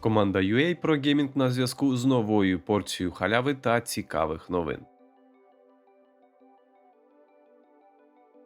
Команда UA про геймінг на зв'язку з новою порцією халяви та цікавих новин.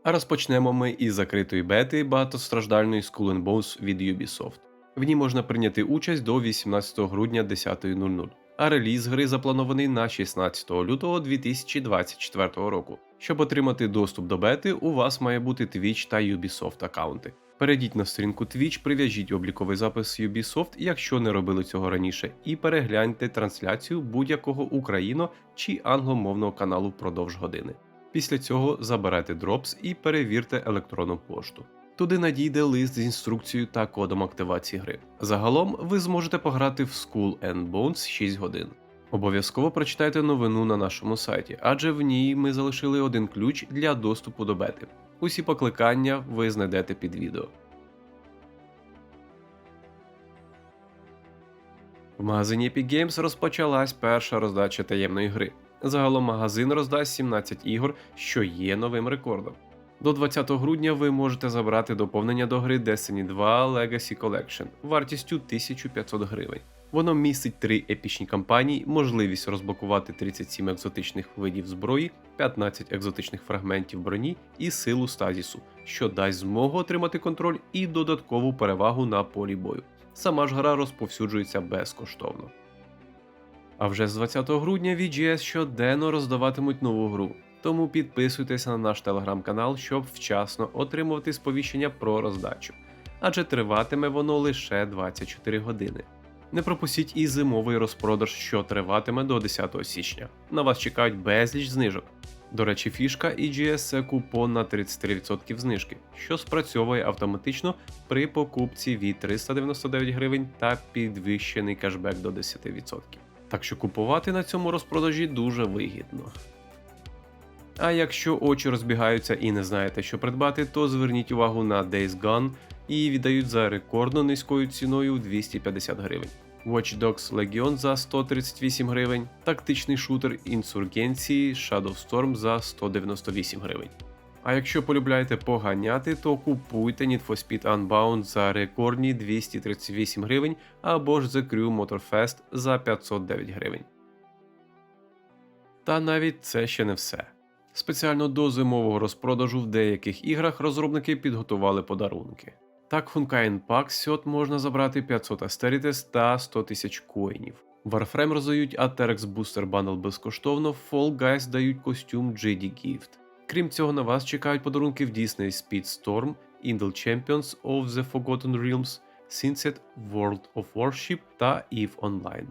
А розпочнемо ми із закритої бети багатостраждальної Skull Bones від Ubisoft. В ній можна прийняти участь до 18 грудня 10.00, а реліз гри запланований на 16 лютого 2024 року. Щоб отримати доступ до бети, у вас має бути Twitch та Ubisoft аккаунти. Перейдіть на сторінку Twitch, прив'яжіть обліковий запис Ubisoft, якщо не робили цього раніше, і перегляньте трансляцію будь-якого україно чи англомовного каналу впродовж години. Після цього забирайте дропс і перевірте електронну пошту. Туди надійде лист з інструкцією та кодом активації гри. Загалом ви зможете пограти в Skull and Bones 6 годин. Обов'язково прочитайте новину на нашому сайті, адже в ній ми залишили один ключ для доступу до бети. Усі покликання ви знайдете під відео. В магазині Epic Games розпочалась перша роздача таємної гри. Загалом магазин роздасть 17 ігор, що є новим рекордом. До 20 грудня ви можете забрати доповнення до гри Destiny 2 Legacy Collection вартістю 1500 гривень. Воно містить три епічні кампанії, можливість розблокувати 37 екзотичних видів зброї, 15 екзотичних фрагментів броні і силу стазісу, що дасть змогу отримати контроль і додаткову перевагу на полі бою. Сама ж гра розповсюджується безкоштовно. А вже з 20 грудня VGS щоденно роздаватимуть нову гру. Тому підписуйтесь на наш телеграм-канал, щоб вчасно отримувати сповіщення про роздачу, адже триватиме воно лише 24 години. Не пропустіть і зимовий розпродаж, що триватиме до 10 січня. На вас чекають безліч знижок. До речі, фішка EGS це купон на 33% знижки, що спрацьовує автоматично при покупці від 399 гривень та підвищений кешбек до 10%. Так що купувати на цьому розпродажі дуже вигідно. А якщо очі розбігаються і не знаєте, що придбати, то зверніть увагу на Days Gone і віддають за рекордно низькою ціною 250 гривень. Watch Dogs Legion за 138 гривень, тактичний шутер інсургенції Shadow Storm за 198 гривень. А якщо полюбляєте поганяти, то купуйте Need for Speed Unbound за рекордні 238 гривень або ж The Crew Motorfest за 509 гривень. Та навіть це ще не все. Спеціально до зимового розпродажу в деяких іграх розробники підготували подарунки. Так, в Funkain Pack Сьот можна забрати 500 Астерітес та 100 тисяч коїнів. Warframe роздають Aterex Booster Bundle безкоштовно, Fall Guys дають костюм JD Gift. Крім цього, на вас чекають подарунки в Disney Speedstorm, Indel Champions of the Forgotten Realms, Sunset World of Warship та EVE Online.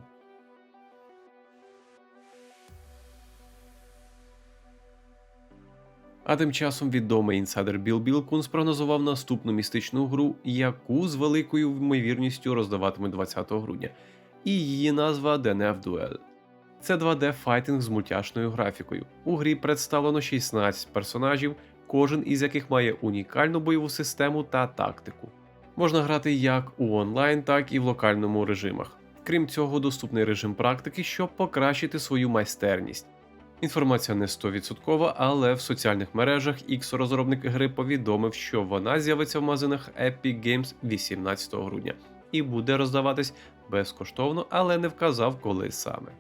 А тим часом відомий інсайдер Біл Білкун спрогнозував наступну містичну гру, яку з великою ймовірністю роздаватиме 20 грудня, і її назва DNF Duel. Це 2D файтинг з мультяшною графікою. У грі представлено 16 персонажів, кожен із яких має унікальну бойову систему та тактику. Можна грати як у онлайн, так і в локальному режимах. Крім цього, доступний режим практики, щоб покращити свою майстерність. Інформація не 100%, але в соціальних мережах X розробник гри повідомив, що вона з'явиться в магазинах Epic Games 18 грудня і буде роздаватись безкоштовно, але не вказав, коли саме.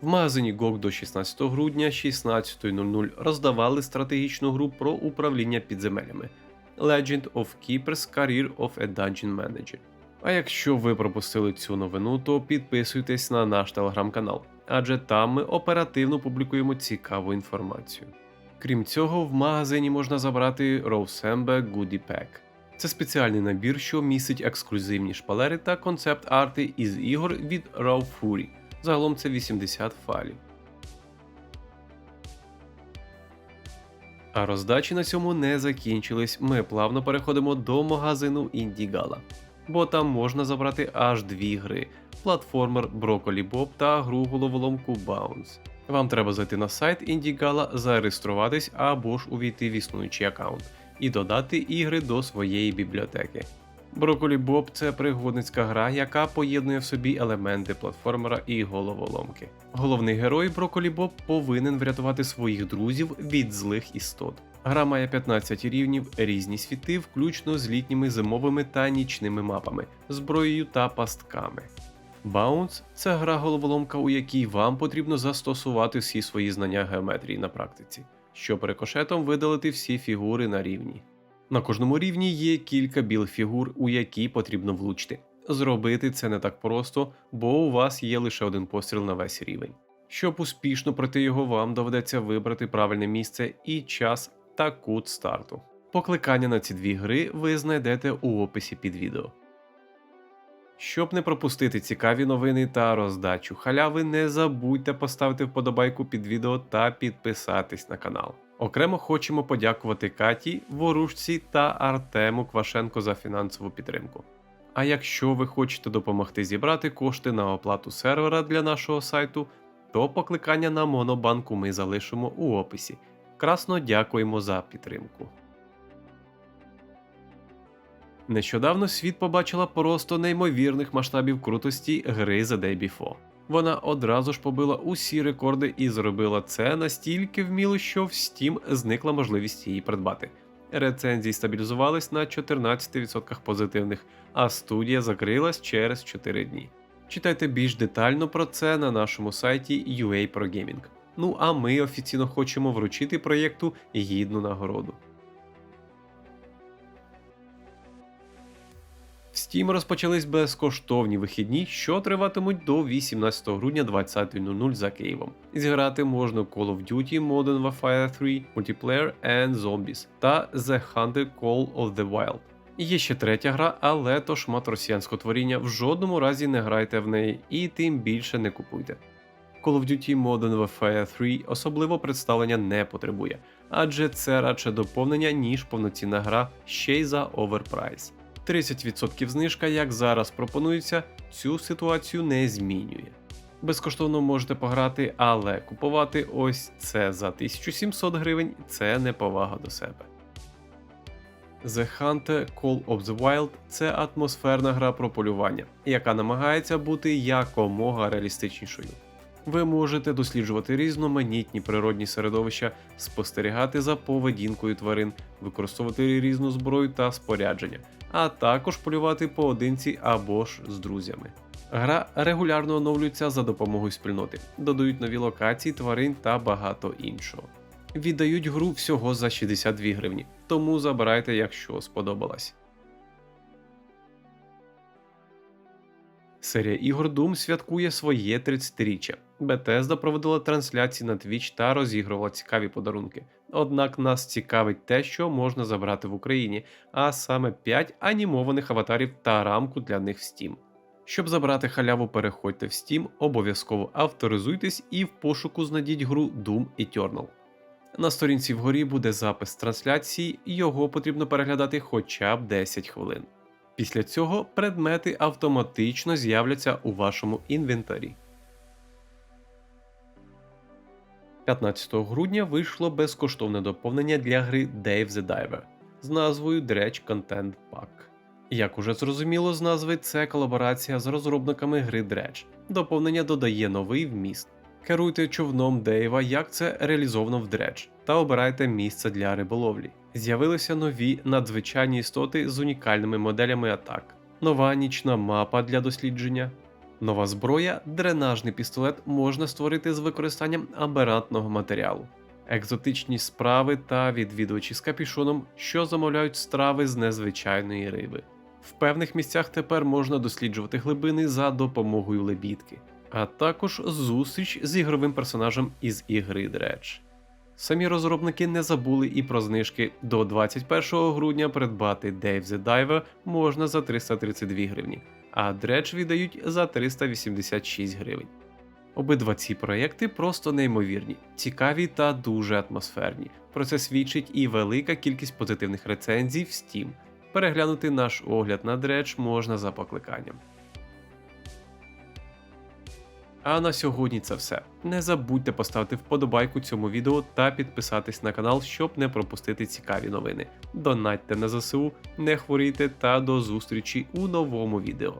В магазині GOG до 16 грудня 16.00 роздавали стратегічну гру про управління підземелями Legend of Keepers Career of a Dungeon Manager. А якщо ви пропустили цю новину, то підписуйтесь на наш телеграм-канал, адже там ми оперативно публікуємо цікаву інформацію. Крім цього, в магазині можна забрати Rowsembe Goodie Pack. Це спеціальний набір, що містить ексклюзивні шпалери та концепт-арти із ігор від Raw Fury. Загалом це 80 файлів. А роздачі на цьому не закінчились. Ми плавно переходимо до магазину Індігала, бо там можна забрати аж дві гри: платформер Broccoli Bob та гру головоломку Bounce. Вам треба зайти на сайт Індігала, зареєструватись або ж увійти в існуючий аккаунт і додати ігри до своєї бібліотеки. Broccoli Bob – це пригодницька гра, яка поєднує в собі елементи платформера і головоломки. Головний герой Broccoli Bob повинен врятувати своїх друзів від злих істот. Гра має 15 рівнів, різні світи, включно з літніми зимовими та нічними мапами, зброєю та пастками. Bounce – це гра головоломка, у якій вам потрібно застосувати всі свої знання геометрії на практиці, щоб рикошетом видалити всі фігури на рівні. На кожному рівні є кілька білих фігур, у які потрібно влучити. Зробити це не так просто, бо у вас є лише один постріл на весь рівень. Щоб успішно пройти його, вам доведеться вибрати правильне місце і час та кут старту. Покликання на ці дві гри ви знайдете у описі під відео. Щоб не пропустити цікаві новини та роздачу халяви, не забудьте поставити вподобайку під відео та підписатись на канал. Окремо хочемо подякувати Каті, Ворушці та Артему Квашенко за фінансову підтримку. А якщо ви хочете допомогти зібрати кошти на оплату сервера для нашого сайту, то покликання на Монобанку ми залишимо у описі. Красно дякуємо за підтримку. Нещодавно світ побачила просто неймовірних масштабів крутості гри The Day Before. Вона одразу ж побила усі рекорди і зробила це настільки вміло, що в Steam зникла можливість її придбати. Рецензії стабілізувались на 14% позитивних, а студія закрилась через 4 дні. Читайте більш детально про це на нашому сайті UA Pro Gaming. Ну а ми офіційно хочемо вручити проєкту гідну нагороду. В Steam розпочались безкоштовні вихідні, що триватимуть до 18 грудня 20.00 за Києвом. Зіграти можна Call of Duty Modern Warfare 3, Multiplayer and Zombies та The Hunter Call of the Wild. Є ще третя гра, але то шмат росіянського творіння. В жодному разі не грайте в неї і тим більше не купуйте. Call of Duty Modern Warfare 3 особливо представлення не потребує, адже це радше доповнення, ніж повноцінна гра ще й за оверпрайс. 30% знижка, як зараз пропонується, цю ситуацію не змінює. Безкоштовно можете пограти, але купувати ось це за 1700 гривень це неповага до себе. The Hunter Call of the Wild це атмосферна гра про полювання, яка намагається бути якомога реалістичнішою. Ви можете досліджувати різноманітні природні середовища, спостерігати за поведінкою тварин, використовувати різну зброю та спорядження, а також полювати поодинці або ж з друзями. Гра регулярно оновлюється за допомогою спільноти, додають нові локації, тварин та багато іншого. Віддають гру всього за 62 гривні, тому забирайте, якщо сподобалось. Серія ігор Doom святкує своє 30-річчя. Bethesda проводила трансляції на Twitch та розігрувала цікаві подарунки. Однак нас цікавить те, що можна забрати в Україні, а саме 5 анімованих аватарів та рамку для них в Steam. Щоб забрати халяву, переходьте в Steam, обов'язково авторизуйтесь і в пошуку знайдіть гру Doom Eternal. На сторінці вгорі буде запис трансляції, його потрібно переглядати хоча б 10 хвилин. Після цього предмети автоматично з'являться у вашому інвентарі. 15 грудня вийшло безкоштовне доповнення для гри Dave the Diver з назвою Dredge Content Pack. Як уже зрозуміло з назви, це колаборація з розробниками гри Dredge. Доповнення додає новий вміст. Керуйте човном Дейва, як це реалізовано в Dredge, та обирайте місце для риболовлі. З'явилися нові надзвичайні істоти з унікальними моделями атак, нова нічна мапа для дослідження, нова зброя, дренажний пістолет можна створити з використанням аберантного матеріалу, екзотичні справи та відвідувачі з капішоном, що замовляють страви з незвичайної риби. В певних місцях тепер можна досліджувати глибини за допомогою лебідки, а також зустріч з ігровим персонажем із ігри Dredge. Самі розробники не забули і про знижки. До 21 грудня придбати Dave the Diver можна за 332 гривні, а Dredge віддають за 386 гривень. Обидва ці проєкти просто неймовірні, цікаві та дуже атмосферні. Про це свідчить і велика кількість позитивних рецензій в Steam. Переглянути наш огляд на Dredge можна за покликанням. А на сьогодні це все. Не забудьте поставити вподобайку цьому відео та підписатись на канал, щоб не пропустити цікаві новини. Донатьте на ЗСУ, не хворійте та до зустрічі у новому відео.